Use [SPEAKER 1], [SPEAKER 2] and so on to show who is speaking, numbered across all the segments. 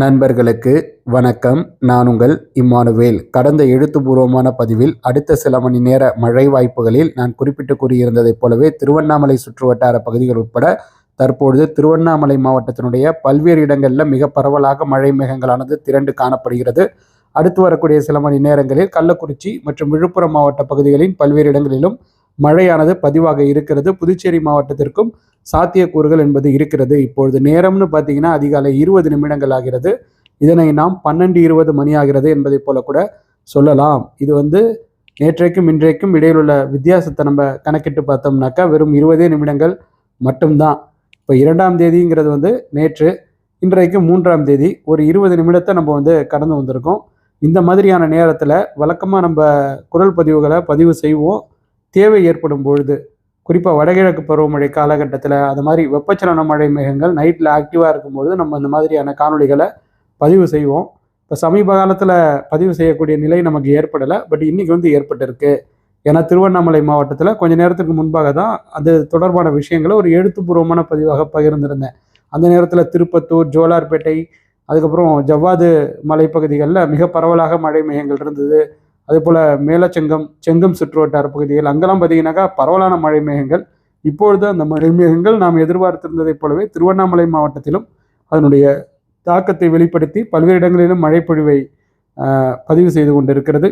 [SPEAKER 1] நண்பர்களுக்கு வணக்கம். நான் உங்கள் இம்மானுவேல். கடந்த எழுத்துப்பூர்வமான பதிவில் அடுத்த சில மணி நேர மழை வாய்ப்புகளில் நான் குறிப்பிட்டு கூறியிருந்ததைப் போலவே திருவண்ணாமலை சுற்றுவட்டார பகுதிகள் உட்பட தற்பொழுது திருவண்ணாமலை மாவட்டத்தினுடைய பல்வேறு இடங்களில் மிக பரவலாக மழை மேகங்களானது திரண்டு காணப்படுகிறது. அடுத்து வரக்கூடிய சில மணி நேரங்களில் கள்ளக்குறிச்சி மற்றும் விழுப்புரம் மாவட்ட பகுதிகளின் பல்வேறு இடங்களிலும் மழையானது பதிவாக இருக்கிறது. புதுச்சேரி மாவட்டத்திற்கும் சாத்தியக்கூறுகள் என்பது இருக்கிறது. இப்பொழுது நேரம்னு பார்த்தீங்கன்னா அதிகாலை இருபது நிமிடங்கள் ஆகிறது. இதனை நாம் பன்னெண்டு இருபது மணி ஆகிறது என்பதை போல கூட சொல்லலாம். இது வந்து நேற்றைக்கும் இன்றைக்கும் இடையில் உள்ள வித்தியாசத்தை நம்ம கணக்கிட்டு பார்த்தோம்னாக்கா வெறும் இருபதே நிமிடங்கள் மட்டும்தான். இப்போ இரண்டாம் தேதிங்கிறது வந்து நேற்று இன்றைக்கு மூன்றாம் தேதி. ஒரு இருபது நிமிடத்தை நம்ம வந்து கடந்து வந்திருக்கோம். இந்த மாதிரியான நேரத்தில் வழக்கமாக நம்ம குரல் பதிவுகளை பதிவு செய்வோம். தேவை ஏற்படும் பொழுது குறிப்பாக வடகிழக்கு பருவமழை காலகட்டத்தில் அது மாதிரி வெப்பச்சலன மழை மேகங்கள் நைட்டில் ஆக்டிவாக இருக்கும்பொழுது நம்ம இந்த மாதிரியான காணொளிகளை பதிவு செய்வோம். இப்போ சமீப காலத்தில் பதிவு செய்யக்கூடிய நிலை நமக்கு ஏற்படலை பட் இன்றைக்கி வந்து ஏற்பட்டிருக்கு. ஏன்னா திருவண்ணாமலை மாவட்டத்தில் கொஞ்ச நேரத்துக்கு முன்பாக தான் அது தொடர்பான விஷயங்களை ஒரு எழுத்துப்பூர்வமான பதிவாக பகிர்ந்திருந்தேன். அந்த நேரத்தில் திருப்பத்தூர் ஜோலார்பேட்டை அதுக்கப்புறம் ஜவ்வாது மலைப்பகுதிகளில் மிக பரவலாக மழை மேகங்கள் இருந்தது. அதே போல் மேலச்செங்கம் செங்கம் சுற்றுவட்டார பகுதிகள் அங்கெல்லாம் பார்த்தீங்கன்னாக்கா பரவலான மழை மேகங்கள். இப்பொழுது அந்த மழை மேகங்கள் நாம் எதிர்பார்த்திருந்ததைப் போலவே திருவண்ணாமலை மாவட்டத்திலும் அதனுடைய தாக்கத்தை வெளிப்படுத்தி பல்வேறு இடங்களிலும் மழைப்பொழிவை பதிவு செய்து கொண்டிருக்கிறது.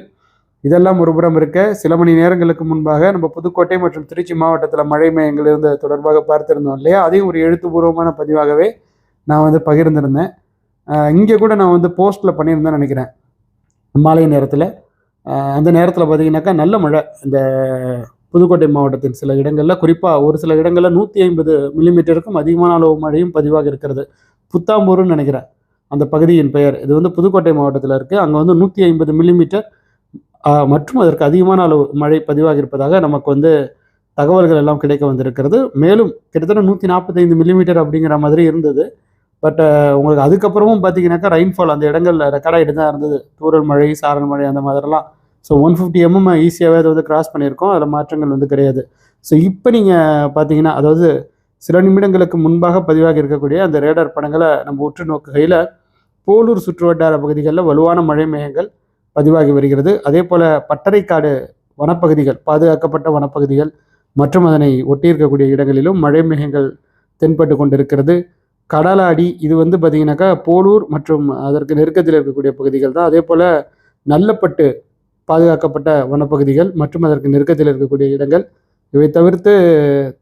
[SPEAKER 1] இதெல்லாம் ஒருபுறம் இருக்க சில மணி நேரங்களுக்கு முன்பாக நம்ம புதுக்கோட்டை மற்றும் திருச்சி மாவட்டத்தில் மழை மேகங்கள் இருந்த தொடர்பாக பார்த்திருந்தோம் இல்லையா? அதையும் ஒரு எழுத்துப்பூர்வமான பதிவாகவே நான் வந்து பகிர்ந்திருந்தேன். இங்கே கூட நான் வந்து போஸ்ட்டில் பண்ணியிருந்தேன்னு நினைக்கிறேன். மாலை நேரத்தில். அந்த நேரத்தில் பார்த்தீங்கன்னாக்கா நல்ல மழை. இந்த புதுக்கோட்டை மாவட்டத்தின் சில இடங்களில் குறிப்பாக ஒரு சில இடங்களில் நூற்றி ஐம்பது மில்லிமீட்டருக்கும் அதிகமான அளவு மழையும் பதிவாக இருக்கிறது. புத்தாம்பூர்னு நினைக்கிறேன். அந்த பகுதியின் பெயர். இது வந்து புதுக்கோட்டை மாவட்டத்தில் இருக்குது அங்கே வந்து நூற்றி ஐம்பது மில்லிமீட்டர் மற்றும் அதற்கு அதிகமான அளவு மழை பதிவாக இருப்பதாக நமக்கு வந்து தகவல்கள் எல்லாம் கிடைக்க வந்திருக்கிறது. மேலும் கிட்டத்தட்ட நூற்றி நாற்பத்தைந்து மில்லிமீட்டர் அப்படிங்கிற மாதிரி இருந்தது. பட் உங்களுக்கு அதுக்கப்புறமும் பார்த்தீங்கன்னாக்கா ரெயின்ஃபால் அந்த இடங்களில் ரெக்கார்ட் ஆகிட்டு தான் இருந்தது. தூரல் மழை சாரல் மழை அந்த மாதிரிலாம் ஸோ ஒன் ஃபிஃப்டி எம்எம் ஈஸியாகவே அதை வந்து கிராஸ் பண்ணியிருக்கோம். அதில் மாற்றங்கள் வந்து கிடையாது. ஸோ இப்போ நீங்கள் பார்த்தீங்கன்னா அதாவது சில நிமிடங்களுக்கு முன்பாக பதிவாகி இருக்கக்கூடிய அந்த ரேடார் படங்களை நம்ம உற்று நோக்குகையில் போலூர் சுற்றுவட்டார பகுதிகளில் வலுவான மழை மேகங்கள் பதிவாகி வருகிறது. அதே போல் பட்டறைக்காடு வனப்பகுதிகள் பாதுகாக்கப்பட்ட வனப்பகுதிகள் மற்றும் அதனை ஒட்டியிருக்கக்கூடிய இடங்களிலும் மழை மேகங்கள் தென்பட்டு கொண்டிருக்கிறது. கடலாடி இது வந்து பார்த்திங்கனாக்கா போலூர் மற்றும் அதற்கு நெருக்கத்தில் இருக்கக்கூடிய பகுதிகள் தான். அதே போல் நல்லப்பட்டு பாதுகாக்கப்பட்ட வனப்பகுதிகள் மற்றும் அதற்கு நெருக்கத்தில் இருக்கக்கூடிய இடங்கள். இவை தவிர்த்து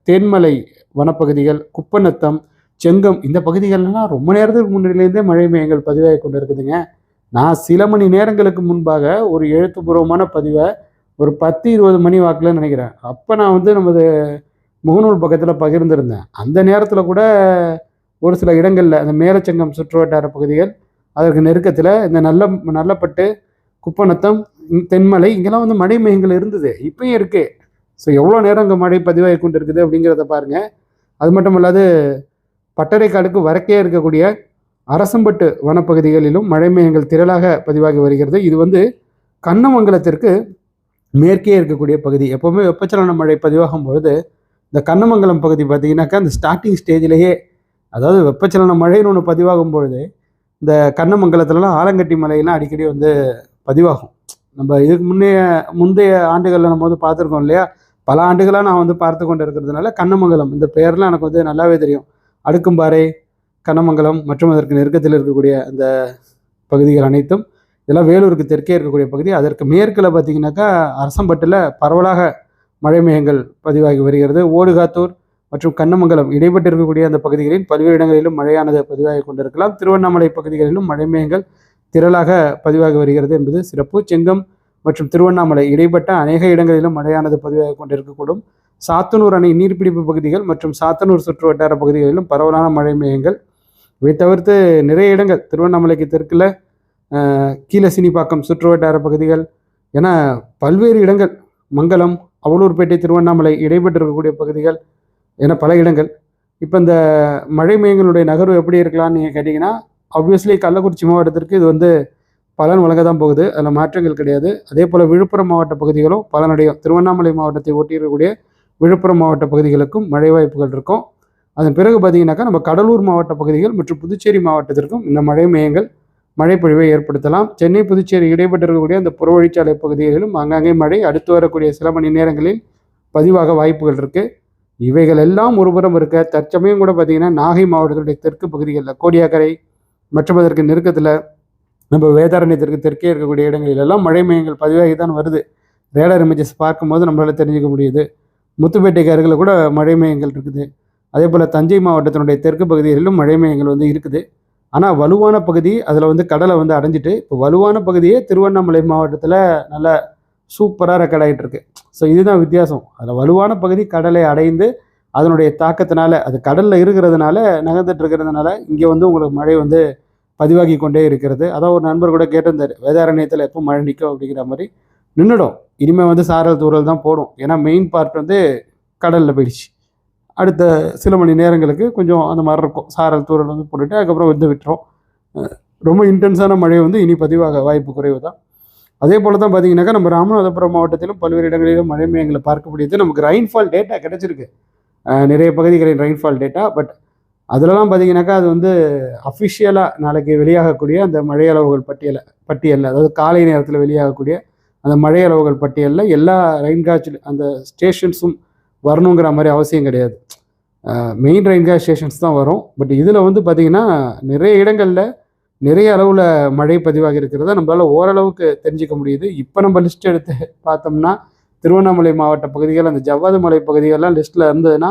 [SPEAKER 1] தேன்மலை வனப்பகுதிகள் குப்பநத்தம் செங்கம் இந்த பகுதிகள்லாம் ரொம்ப நேரத்துக்கு முன்னிலேருந்தே மழை மேகங்கள் பதிவாகி கொண்டு இருக்குதுங்க நான் சில மணி நேரங்களுக்கு முன்பாக ஒரு எழுத்துப்பூர்வமான பதிவை ஒரு பத்து இருபது மணி வாக்கில் நினைக்கிறேன். அப்போ நான் வந்து நமது முகநூல் பக்கத்தில் பகிர்ந்திருந்தேன். அந்த நேரத்தில் கூட ஒரு சில இடங்களில் அந்த மேலச்சங்கம் சுற்றுவட்டார பகுதிகள் அதற்கு நெருக்கத்தில் இந்த நல்ல நல்லப்பட்டு குப்பநத்தம் தென்மலை இங்கெல்லாம் வந்து மழை மேகங்கள் இருந்தது. இப்பயும் இருக்கு. ஸோ எவ்வளோ நேரம் அங்கே மழை பதிவாகி கொண்டு இருக்குது அப்படிங்கிறத பாருங்க. அது மட்டும் இல்லாது பட்டறைக்காடுக்கு வரக்கே இருக்கக்கூடிய அரசம்பட்டு வனப்பகுதிகளிலும் மழை மேகங்கள் திரளாக பதிவாகி வருகிறது. இது வந்து கண்ணமங்கலத்திற்கு மேற்கே இருக்கக்கூடிய பகுதி. எப்போவுமே வெப்பச்சலன மழை பதிவாகும் பொழுது இந்த கண்ணமங்கலம் பகுதி பார்த்தீங்கன்னாக்கா அந்த ஸ்டார்டிங் ஸ்டேஜ்லேயே அதாவது வெப்பச்சலன மழைன்னு ஒன்று பதிவாகும் பொழுது இந்த கண்ணமங்கலத்துலலாம் ஆலங்கட்டி மலையெல்லாம் அடிக்கடி வந்து பதிவாகும். நம்ம இதுக்கு முன்னைய முந்தைய ஆண்டுகளில் நம்ம வந்து பார்த்துருக்கோம் இல்லையா? பல ஆண்டுகளாக நான் வந்து பார்த்து கொண்டு இருக்கிறதுனால கண்ணமங்கலம் இந்த பெயர்லாம் எனக்கு வந்து நல்லாவே தெரியும். அடுக்கும்பாறை கண்ணமங்கலம் மற்றும் அதற்கு நெருக்கத்தில் இருக்கக்கூடிய அந்த பகுதிகள் அனைத்தும் இதெல்லாம் வேலூருக்கு தெற்கே இருக்கக்கூடிய பகுதி. அதற்கு மேற்கில் பார்த்தீங்கன்னாக்கா அரசம்பட்டில் பரவலாக மழை மேகங்கள் பதிவாகி வருகிறது. ஓடுகாத்தூர் மற்றும் கண்ணமங்கலம் இடைப்பட்டு இருக்கக்கூடிய அந்த பகுதிகளில் பல்வேறு இடங்களிலும் மழையானது பதிவாகி கொண்டிருக்கலாம். திருவண்ணாமலை பகுதிகளிலும் மழை மேகங்கள் திரளாக பதிவாகி வருகிறது என்பது சிறப்பு. செங்கம் மற்றும் திருவண்ணாமலை இடைப்பட்ட அநேக இடங்களிலும் மழையானது பதிவாக கொண்டிருக்கக்கூடும். சாத்தனூர் அணை நீர்பிடிப்பு பகுதிகள் மற்றும் சாத்தனூர் சுற்று வட்டார பகுதிகளிலும் பரவலான மழை மேகங்கள். இவை தவிர்த்து நிறைய இடங்கள் திருவண்ணாமலைக்கு தெற்கில் கீழசினிப்பாக்கம் சுற்று வட்டார பகுதிகள் என பல்வேறு இடங்கள் மங்கலம் அவலூர்பேட்டை திருவண்ணாமலை இடைப்பட்டு இருக்கக்கூடிய பகுதிகள் என பல இடங்கள். இப்போ இந்த மழை மேகங்களுடைய நகர்வு எப்படி இருக்கலாம்னு நீங்கள் கேட்டிங்கன்னா ஆப்வியஸ்லி கள்ளக்குறிச்சி மாவட்டத்திற்கு இது வந்து பலன் வழங்க தான் போகுது. அதில் மாற்றங்கள் கிடையாது. அதே போல் விழுப்புரம் மாவட்ட பகுதிகளும் பலனடையும் திருவண்ணாமலை மாவட்டத்தை ஒட்டியிருக்கக்கூடிய விழுப்புரம் மாவட்ட பகுதிகளுக்கும் மழை வாய்ப்புகள் இருக்கும். அதன் பிறகு பார்த்தீங்கன்னாக்கா நம்ம கடலூர் மாவட்ட பகுதிகள் மற்றும் புதுச்சேரி மாவட்டத்திற்கும் இந்த மழை மையங்கள் மழைப்பொழிவை ஏற்படுத்தலாம். சென்னை புதுச்சேரி இடைப்பட்டிருக்கக்கூடிய அந்த புறவழிச்சாலை பகுதிகளிலும் அங்கங்கே மழை அடுத்து வரக்கூடிய சில மணி நேரங்களில் பதிவாக வாய்ப்புகள் இருக்குது இவைகள் எல்லாம் ஒருபுறம் இருக்க தற்சமயம் கூட பார்த்தீங்கன்னா நாகை மாவட்டத்துடைய தெற்கு பகுதிகளில் கோடியாக்கரை மற்றும் அதற்கு நெருக்கத்தில் நம்ம வேதாரண்யத்திற்கு தெற்கே இருக்கக்கூடிய இடங்களிலெல்லாம் மழை மையங்கள் பதிவாகி தான் வருது. ரேடார் இமேஜஸ் பார்க்கும்போது நம்மளால் தெரிஞ்சுக்க முடியுது. முத்துப்பேட்டைக்கு அருகில் கூட மழை மையங்கள் இருக்குது. அதே போல் தஞ்சை மாவட்டத்தினுடைய தெற்கு பகுதிகளிலும் மழை மையங்கள் வந்து இருக்குது. ஆனால் வலுவான பகுதி அதில் வந்து கடலை வந்து அடைஞ்சிட்டு இப்போ வலுவான பகுதியே திருவண்ணாமலை மாவட்டத்தில் நல்லா சூப்பராக ரெக்கார்ட் ஆகிட்டு இருக்கு. ஸோ இதுதான் வித்தியாசம். அதில் வலுவான பகுதி கடலை அடைந்து அதனுடைய தாக்கத்தினால அது கடலில் இருக்கிறதுனால நகர்ந்துட்டு இருக்கிறதுனால இங்கே வந்து உங்களுக்கு மழை வந்து பதிவாகி கொண்டே இருக்கிறது. அதான் ஒரு நண்பர் கூட கேட்டிருந்தார் வேதாரண்யத்தில் எப்போ மழை நிற்கும் அப்படிங்கிற மாதிரி. நின்றுடும் இனிமேல் வந்து சாரல் தூரல் தான் போடும். ஏன்னா மெயின் பார்ட் வந்து கடலில் போயிடுச்சு. அடுத்த சில மணி நேரங்களுக்கு கொஞ்சம் அந்த மாதிரி இருக்கும். சாரல் தூரல் வந்து போட்டுட்டு அதுக்கப்புறம் வந்து விட்டுரும். ரொம்ப இன்டென்ஸான மழை வந்து இனி பதிவாக வாய்ப்பு குறைவு தான். அதே போல் தான் பார்த்தீங்கன்னாக்கா நம்ம ராமநாதபுரம் மாவட்டத்திலும் பல்வேறு இடங்களிலும் மழை மையங்களை பார்க்க முடியுது நமக்கு ரெயின்ஃபால் டேட்டா கிடச்சிருக்கு. நிறைய பகுதிகளின் ரெயின்ஃபால் டேட்டா பட் அதிலலாம் பார்த்தீங்கன்னாக்கா அது வந்து அஃபிஷியலாக நாளைக்கு வெளியாகக்கூடிய அந்த மழை அளவுகள் பட்டியலை பட்டியலில் அதாவது காலை நேரத்தில் வெளியாகக்கூடிய அந்த மழை அளவுகள் பட்டியலில் எல்லா ரெயின்காட்சி அந்த ஸ்டேஷன்ஸும் வரணுங்கிற மாதிரி அவசியம் கிடையாது. மெயின் ரெயின்கா ஸ்டேஷன்ஸ் தான் வரும். பட் இதில் வந்து பார்த்திங்கன்னா நிறைய இடங்களில் நிறைய அளவில் மழை பதிவாகி இருக்கிறத நம்மளால் ஓரளவுக்கு தெரிஞ்சுக்க முடியுது. இப்போ நம்ம லிஸ்ட் எடுத்து பார்த்தோம்னா திருவண்ணாமலை மாவட்ட பகுதிகள் அந்த ஜவ்வாது மலை பகுதிகளெலாம் லிஸ்ட்டில் இருந்ததுன்னா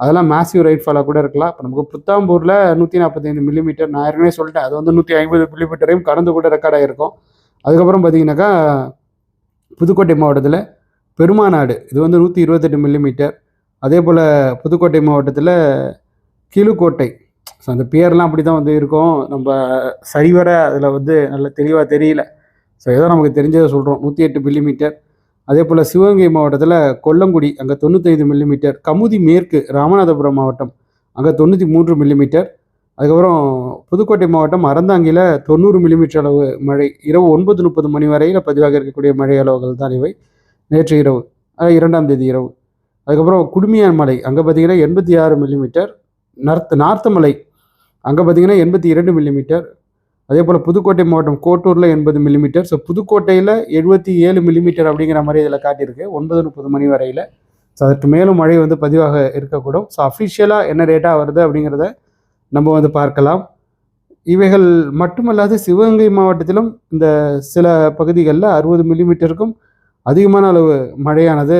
[SPEAKER 1] அதெல்லாம் மேசிவ் ரைட்ஃபாலாக கூட இருக்கலாம். இப்போ நமக்கு புத்தாம்பூரில் நூற்றி நாற்பத்தைந்து மில்லிமீட்டர் நான் ஏற்கனவே சொல்லிட்டேன். அது வந்து நூற்றி ஐம்பது மில்லிமீட்டரையும் கடந்து கூட ரெக்கார்ட் ஆகிருக்கும் அதுக்கப்புறம் பார்த்தீங்கன்னாக்கா புதுக்கோட்டை மாவட்டத்தில் பெருமாநாடு இது வந்து நூற்றி இருபத்தெட்டு மில்லிமீட்டர் அதே போல் புதுக்கோட்டை மாவட்டத்தில் கீழுக்கோட்டை. ஸோ அந்த பேர்லாம் அப்படி தான் வந்து இருக்கும். நம்ம சரிவர அதில் வந்து நல்ல தெளிவாக தெரியல. ஸோ ஏதோ நமக்கு தெரிஞ்சதை சொல்கிறோம் நூற்றி எட்டு மில்லிமீட்டர் அதே போல் சிவகங்கை மாவட்டத்தில் கொல்லங்குடி அங்கே தொண்ணூத்தைந்து மில்லிமீட்டர் கமுதி மேற்கு ராமநாதபுரம் மாவட்டம் அங்கே தொண்ணூற்றி மூன்று மில்லிமீட்டர் அதுக்கப்புறம் புதுக்கோட்டை மாவட்டம் அறந்தாங்கியில் தொண்ணூறு மில்லிமீட்டர் அளவு மழை இரவு ஒன்பது முப்பது மணி வரையில் பதிவாக இருக்கக்கூடிய மழை அளவுகள் தான் இவை. நேற்று இரவு இரண்டாம் தேதி இரவு. அதுக்கப்புறம் குடுமியான் மலை அங்கே பார்த்தீங்கன்னா எண்பத்தி ஆறு மில்லிமீட்டர் நர்த்து நார்த்த மலை அங்கே பார்த்தீங்கன்னா எண்பத்தி இரண்டு மில்லிமீட்டர் அதே போல் புதுக்கோட்டை மாவட்டம் கோட்டூரில் எண்பது மில்லிமீட்டர் ஸோ புதுக்கோட்டையில் எழுபத்தி ஏழு மில்லிமீட்டர் அப்படிங்கிற மாதிரி இதில் காட்டியிருக்கு. ஒன்பது முப்பது மணி வரையில். ஸோ அதற்கு மேலும் மழை வந்து பதிவாக இருக்கக்கூடும். ஸோ அஃபிஷியலாக என்ன ரேட்டாக வருது அப்படிங்கிறத நம்ம வந்து பார்க்கலாம். இவைகள் மட்டுமல்லாது சிவகங்கை மாவட்டத்திலும் இந்த சில பகுதிகளில் அறுபது மில்லிமீட்டருக்கும் அதிகமான அளவு மழையானது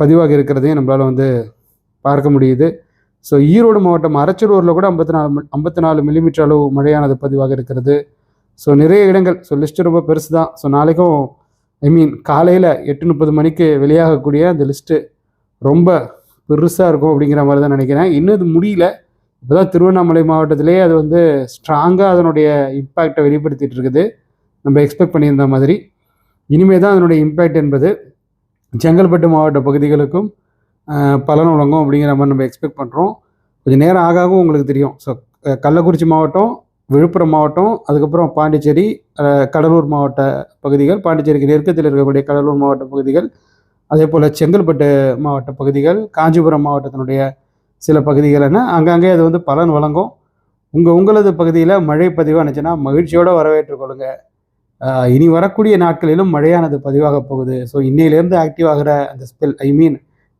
[SPEAKER 1] பதிவாக இருக்கிறதையும் நம்மளால் வந்து பார்க்க முடியுது. ஸோ ஈரோடு மாவட்டம் அரச்சலூரில் கூட ஐம்பத்தி நாலு ஐம்பத்தி நாலு மில்லிமீட்டர் அளவு மழையானது பதிவாக இருக்கிறது. ஸோ நிறைய இடங்கள் ஸோ லிஸ்ட்டு ரொம்ப பெருசு தான் ஸோ நாளைக்கும் ஐ மீன் காலையில் எட்டு முப்பது மணிக்கு வெளியாகக்கூடிய அந்த லிஸ்ட்டு ரொம்ப பெருசாக இருக்கும் அப்படிங்கிற மாதிரி தான் நினைக்கிறேன். இன்னும் இது முடியல. இப்போ தான் திருவண்ணாமலை மாவட்டத்திலே அது வந்து ஸ்ட்ராங்காக அதனுடைய இம்பேக்டை வெளிப்படுத்திட்டு இருக்குது. நம்ம எக்ஸ்பெக்ட் பண்ணியிருந்த மாதிரி. இனிமேல் தான் அதனுடைய இம்பேக்ட் என்பது. செங்கல்பட்டு மாவட்ட பகுதிகளுக்கும் பலன் வழங்கும் அப்படிங்கிற மாதிரி நம்ம எக்ஸ்பெக்ட் பண்ணுறோம் கொஞ்சம் நேரம் ஆக ஆக உங்களுக்கு தெரியும். ஸோ கள்ளக்குறிச்சி மாவட்டம் விழுப்புரம் மாவட்டம் அதுக்கப்புறம் பாண்டிச்சேரி கடலூர் மாவட்ட பகுதிகள் பாண்டிச்சேரிக்கு நெருக்கத்தில் இருக்கக்கூடிய கடலூர் மாவட்ட பகுதிகள் அதே போல் செங்கல்பட்டு மாவட்ட பகுதிகள் காஞ்சிபுரம் மாவட்டத்தினுடைய சில பகுதிகள் என அங்கங்கே அது வந்து பலன் வழங்கும். உங்கள் உங்களது பகுதியில் மழை பதிவாக இருந்துச்சுன்னா மகிழ்ச்சியோடு வரவேற்றுக்கொள்ளுங்க இனி வரக்கூடிய நாட்களிலும் மழையானது பதிவாக போகுது. ஸோ இன்னையிலேருந்து ஆக்டிவ் ஆகிற அந்த ஸ்பெல் ஐ மீன்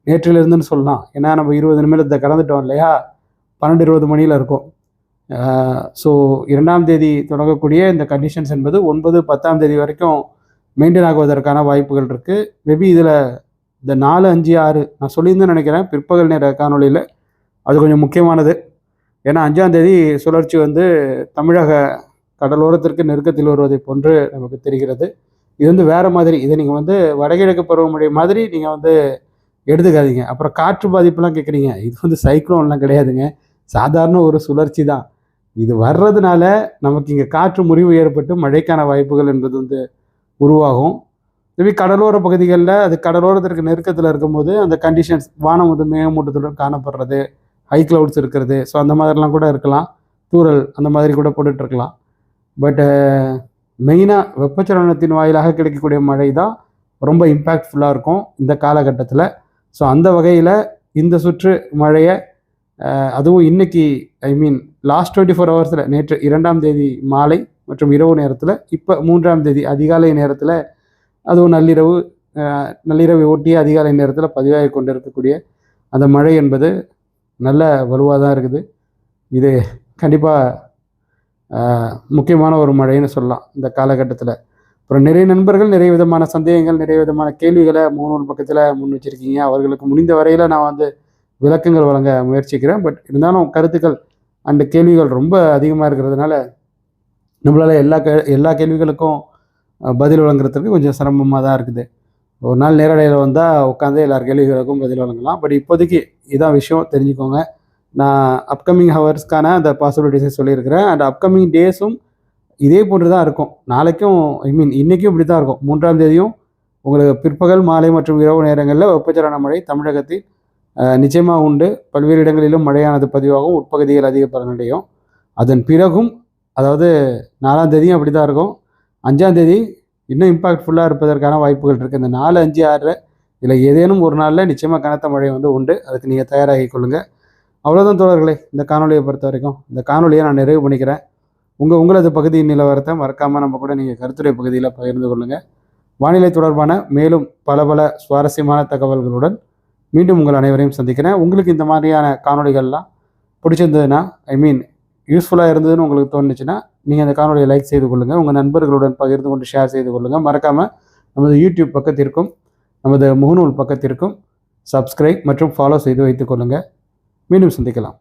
[SPEAKER 1] நேற்றிலிருந்துன்னு சொல்லலாம். ஏன்னா நம்ம இருபது நிமிடத்தை கடந்துட்டோம் இல்லையா? பன்னெண்டு இருபது மணியில் இருக்கும். ஸோ இரண்டாம் தேதி தொடங்கக்கூடிய இந்த கண்டிஷன்ஸ் என்பது ஒன்பது பத்தாம் தேதி வரைக்கும் மெயின்டைன் ஆகுவதற்கான வாய்ப்புகள் இருக்குது மேபி இதில் இந்த நாலு அஞ்சு ஆறு நான் சொல்லியிருந்தேன் நினைக்கிறேன். பிற்பகல் நேர காணொளியில் அது கொஞ்சம் முக்கியமானது. ஏன்னா அஞ்சாம் தேதி சுழற்சி வந்து தமிழக கடலோரத்திற்கு நெருக்கத்தில் வருவதை போன்று நமக்கு தெரிகிறது. இது வந்து வேறு மாதிரி. இதை நீங்கள் வந்து வடகிழக்கு பருவமழை மாதிரி நீங்கள் வந்து எடுத்துக்காதீங்க. அப்புறம் காற்று பாதிப்புலாம் கேட்குறீங்க இது வந்து சைக்ளோன்லாம் கிடையாதுங்க. சாதாரண ஒரு சுழற்சி தான். இது வர்றதுனால நமக்கு இங்கே காற்று முறிவு ஏற்பட்டு மழைக்கான வாய்ப்புகள் என்பது வந்து உருவாகும். இதுவே கடலோர பகுதிகளில் அது கடலோரத்திற்கு நெருக்கத்தில் இருக்கும்போது அந்த கண்டிஷன்ஸ் வானம் வந்து மேகமூட்டத்துடன் காணப்படுறது ஹை கிளவுட்ஸ் இருக்கிறது. ஸோ அந்த மாதிரிலாம் கூட இருக்கலாம். தூறல் அந்த மாதிரி கூட போட்டுட்ருக்கலாம். பட்டு மெயினாக வெப்பச்சலனத்தின் வாயிலாக கிடைக்கக்கூடிய மழை தான் ரொம்ப இம்பேக்ட்ஃபுல்லாக இருக்கும் இந்த காலகட்டத்தில். ஸோ அந்த வகையில் இந்த சுற்று மழையை அதுவும் இன்னைக்கு I mean last twenty four ஹவர்ஸில் நேற்று இரண்டாம் தேதி மாலை மற்றும் இரவு நேரத்தில் இப்போ மூன்றாம் தேதி அதிகாலை நேரத்தில் அதுவும் நள்ளிரவு நள்ளிரவை ஒட்டிய அதிகாலை நேரத்தில் பதிவாகி கொண்டு இருக்கக்கூடிய அந்த மழை என்பது நல்ல வலுவாக தான் இருக்குது. இது கண்டிப்பாக முக்கியமான ஒரு மழைன்னு சொல்லலாம் இந்த காலகட்டத்தில். அப்புறம் நிறைய நண்பர்கள் நிறைய விதமான சந்தேகங்கள் நிறைய விதமான கேள்விகளை மூணு பக்கத்தில் முன் வச்சுருக்கீங்க. அவர்களுக்கு முடிந்த வரையில் நான் வந்து விளக்கங்கள் வழங்க முயற்சிக்கிறேன். பட் இருந்தாலும் கருத்துக்கள் அண்ட் கேள்விகள் ரொம்ப அதிகமாக இருக்கிறதுனால நம்மளால் எல்லா கே எல்லா கேள்விகளுக்கும் பதில் வழங்குறதுக்கு கொஞ்சம் சிரமமாக தான் இருக்குது. ஒரு நாள் நேரடியில் வந்தால் உட்காந்து எல்லார் கேள்விகளுக்கும் பதில் வழங்கலாம். பட் இப்போதைக்கு இதான் விஷயம். தெரிஞ்சுக்கோங்க. நான் அப்கமிங் ஹவர்ஸ்க்கான அந்த பாசிபிலிட்டிஸை சொல்லியிருக்கிறேன். அண்ட் அப்கமிங் டேஸும் இதே போன்று தான் இருக்கும். நாளைக்கும் ஐ மீன் இன்றைக்கும் இப்படி தான் இருக்கும். மூன்றாம் தேதியும் உங்களுக்கு பிற்பகல் மாலை மற்றும் இரவு நேரங்களில் வெப்பச்சலன மழை தமிழகத்தில் நிச்சயமாக உண்டு. பல்வேறு இடங்களிலும் மழையானது பதிவாகும். உட்பகுதிகள் அதிக பலனடையும் அதன் பிறகும் அதாவது நாலாம் தேதியும் அப்படி தான் இருக்கும். அஞ்சாம் தேதி இன்னும் இம்பாக்ட்ஃபுல்லாக இருப்பதற்கான வாய்ப்புகள் இருக்குது இந்த நாலு அஞ்சு ஆறு இதில் ஏதேனும் ஒரு நாளில் நிச்சயமாக கனத்த மழை வந்து உண்டு. அதுக்கு நீங்கள் தயாராகி கொள்ளுங்கள் அவ்வளோதான் தோழர்களே இந்த காணொலியை பொறுத்த வரைக்கும். இந்த காணொலியை நான் நிறைவு பண்ணிக்கிறேன். உங்கள் உங்களது பகுதியின் நிலவரத்தை மறக்காமல் நம்ம கூட நீங்கள் கருத்துரை பகுதியில் பகிர்ந்து கொள்ளுங்கள் வானிலை தொடர்பான மேலும் பல பல சுவாரஸ்யமான தகவல்களுடன் மீண்டும் உங்கள் அனைவரையும் சந்திக்கிறேன். உங்களுக்கு இந்த மாதிரியான காணொளிகள்லாம் பிடிச்சிருந்ததுன்னா ஐ மீன் யூஸ்ஃபுல்லாக இருந்ததுன்னு உங்களுக்கு தோணுச்சுன்னா நீங்கள் அந்த காணொலியை லைக் செய்து கொள்ளுங்கள் உங்கள் நண்பர்களுடன் பகிர்ந்து கொண்டு ஷேர் செய்து கொள்ளுங்கள் மறக்காமல் நமது யூடியூப் பக்கத்திற்கும் நமது முகநூல் பக்கத்திற்கும் சப்ஸ்கிரைப் மற்றும் ஃபாலோ செய்து வைத்துக்கொள்ளுங்கள் மீண்டும் சந்திக்கலாம்.